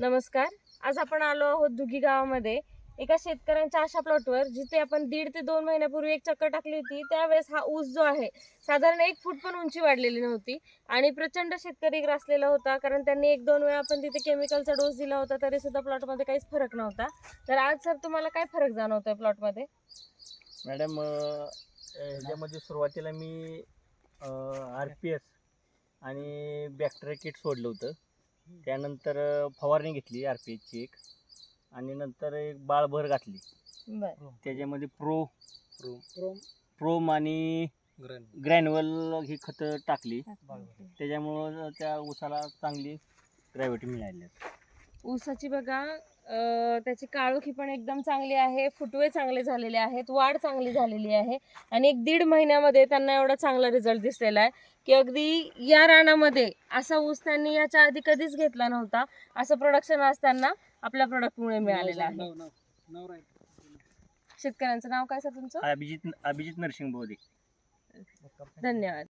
नमस्कार. आज आपण आलो आहोत दुगी गावामध्ये. एका शेतकऱ्यांच्या अशा प्लॉटवर जिथे आपण दीड ते दोन महिन्यापूर्वी एक चक्कर टाकली होती. त्यावेळेस हा ऊस जो आहे साधारण एक फूट पण उंची वाढलेली नव्हती आणि प्रचंड शेतकरी ग्रासलेला होता. कारण त्यांनी एक दोन वेळा आपण तिथे केमिकलचा डोस दिला होता तरी सुद्धा प्लॉटमध्ये काहीच फरक नव्हता. तर आज सर तुम्हाला काय फरक जाणवतोय प्लॉटमध्ये? मॅडम ह्याच्यामध्ये सुरुवातीला मी आर पी एस आणि बॅक्टेरिया किट सोडलं होतं. त्यानंतर फवारणी घेतली आर पी एसची एक आणि नंतर एक बाळभर घातली. बर. त्याच्यामध्ये प्रो प्रोम आणि ग्रॅन्युअल ही खतं टाकली. त्याच्यामुळं त्या ऊसाला चांगली ग्रॅव्हिटी मिळाली. ऊसाची बघा त्याची काळोखी पण एकदम चांगली आहे फुटवे चांगले झालेले आहेत वाढ चांगली झालेली आहे आणि एक दीड महिन्यामध्ये त्यांना एवढा चांगला रिझल्ट दिसलेला आहे की अगदी या रानामध्ये असा ऊस त्यांनी याच्या आधी कधीच घेतला नव्हता असं प्रोडक्शन आज त्यांना आपल्या प्रोडक्टमुळे मिळालेलं आहे. शेतकऱ्यांचं नाव काय सर तुमचं? अभिजित अभिजित नरसिंग बोधे. धन्यवाद.